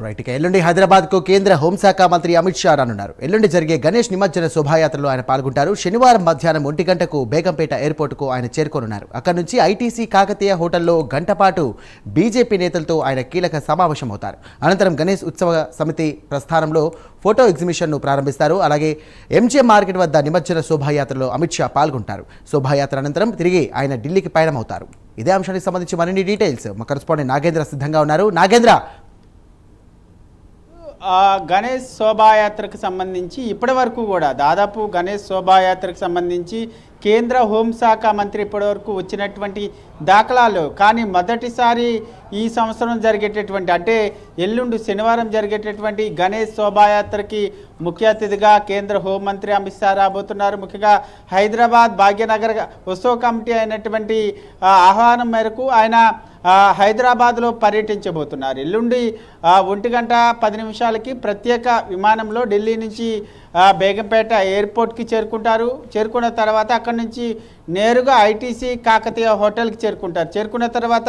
Right ఇక ఎల్లుండి హైదరాబాద్కు కేంద్ర హోంశాఖ మంత్రి అమిత్ షా రానున్నారు. ఎల్లుండి జరిగే గణేష్ నిమజ్జన శోభాయాత్రలో ఆయన పాల్గొంటారు. శనివారం మధ్యాహ్నం ఒంటి గంటకు బేగంపేట ఎయిర్పోర్ట్కు ఆయన చేరుకోనున్నారు. అక్కడి నుంచి ఐటీసీ కాకతీయ హోటల్లో గంటపాటు బీజేపీ నేతలతో ఆయన కీలక సమావేశం అవుతారు అనంతరం గణేష్ ఉత్సవ సమితి ప్రస్థానంలో ఫోటో ఎగ్జిబిషన్ను ప్రారంభిస్తారు. అలాగే ఎంజే మార్కెట్ వద్ద నిమజ్జన శోభాయాత్రలో అమిత్ షా పాల్గొంటారు. శోభాయాత్ర అనంతరం తిరిగి ఆయన ఢిల్లీకి పయనమవుతారు. ఇదే అంశానికి సంబంధించి మరిన్ని డీటెయిల్స్. మా కరెస్పాండెంట్ నాగేంద్ర సిద్ధంగా ఉన్నారు. నాగేంద్ర గణేష్ శోభాయాత్రకు సంబంధించి ఇప్పటి వరకు కూడా దాదాపు గణేష్ శోభాయాత్రకు సంబంధించి కేంద్ర హోంశాఖ మంత్రి ఇప్పటివరకు వచ్చినటువంటి దాఖలాలు. కానీ మొదటిసారి ఈ సంవత్సరం జరిగేటటువంటి అంటే ఎల్లుండి శనివారం జరిగేటటువంటి గణేష్ శోభాయాత్రకి ముఖ్య అతిథిగా కేంద్ర హోంమంత్రి అమిత్ షా రాబోతున్నారు. ముఖ్యంగా హైదరాబాద్ భాగ్యనగర్ ఉత్సవ కమిటీ అయినటువంటి ఆహ్వానం మేరకు ఆయన హైదరాబాద్లో పర్యటించబోతున్నారు. ఎల్లుండి ఒంటి గంట పది నిమిషాలకి ప్రత్యేక విమానంలో ఢిల్లీ నుంచి బేగంపేట ఎయిర్పోర్ట్కి చేరుకుంటారు. చేరుకున్న తర్వాత అక్కడి నుంచి నేరుగా ఐటీసీ కాకతీయ హోటల్కి చేరుకుంటారు. చేరుకున్న తర్వాత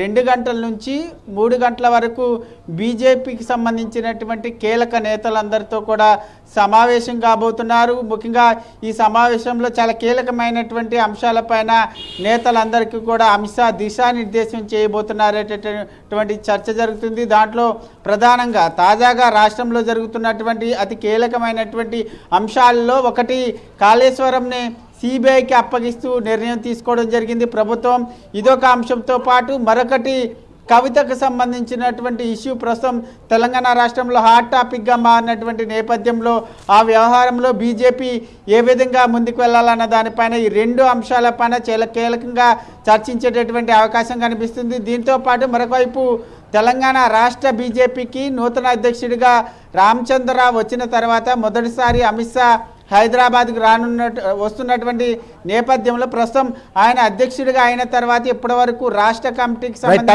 రెండు గంటల నుంచి మూడు గంటల వరకు బీజేపీకి సంబంధించినటువంటి కీలక నేతలందరితో కూడా సమావేశం కాబోతున్నారు. ముఖ్యంగా ఈ సమావేశంలో చాలా కీలకమైనటువంటి అంశాలపైన నేతలందరికీ కూడా అమిత్ షా దిశానిర్దేశం చేయబోతున్నారనేటటువంటి చర్చ జరుగుతుంది. దాంట్లో ప్రధానంగా తాజాగా రాష్ట్రంలో జరుగుతున్నటువంటి అతి కీలకమైనటువంటి అంశాల్లో ఒకటి కాళేశ్వరంని సిబిఐకి అప్పగిస్తూ నిర్ణయం తీసుకోవడం జరిగింది. ప్రభుత్వం ఇదొక అంశంతో పాటు మరొకటి కవితకు సంబంధించినటువంటి ఇష్యూ ప్రస్తుతం తెలంగాణ రాష్ట్రంలో హాట్ టాపిక్గా మారినటువంటి నేపథ్యంలో ఆ వ్యవహారంలో బీజేపీ ఏ విధంగా ముందుకు వెళ్ళాలన్న దానిపైన ఈ రెండు అంశాలపైన చాలా కీలకంగా చర్చించేటటువంటి అవకాశం కనిపిస్తుంది. దీంతో పాటు మరొకవైపు తెలంగాణ రాష్ట్ర బీజేపీకి నూతన అధ్యక్షుడిగా రామచంద్రరావు వచ్చిన తర్వాత మొదటిసారి అమిత్ షా హైదరాబాద్కు రానున్న వస్తున్నటువంటి నేపథ్యంలో ప్రస్తుతం ఆయన అధ్యక్షుడిగా అయిన తర్వాత ఇప్పటి వరకు రాష్ట్ర కమిటీకి సంబంధించి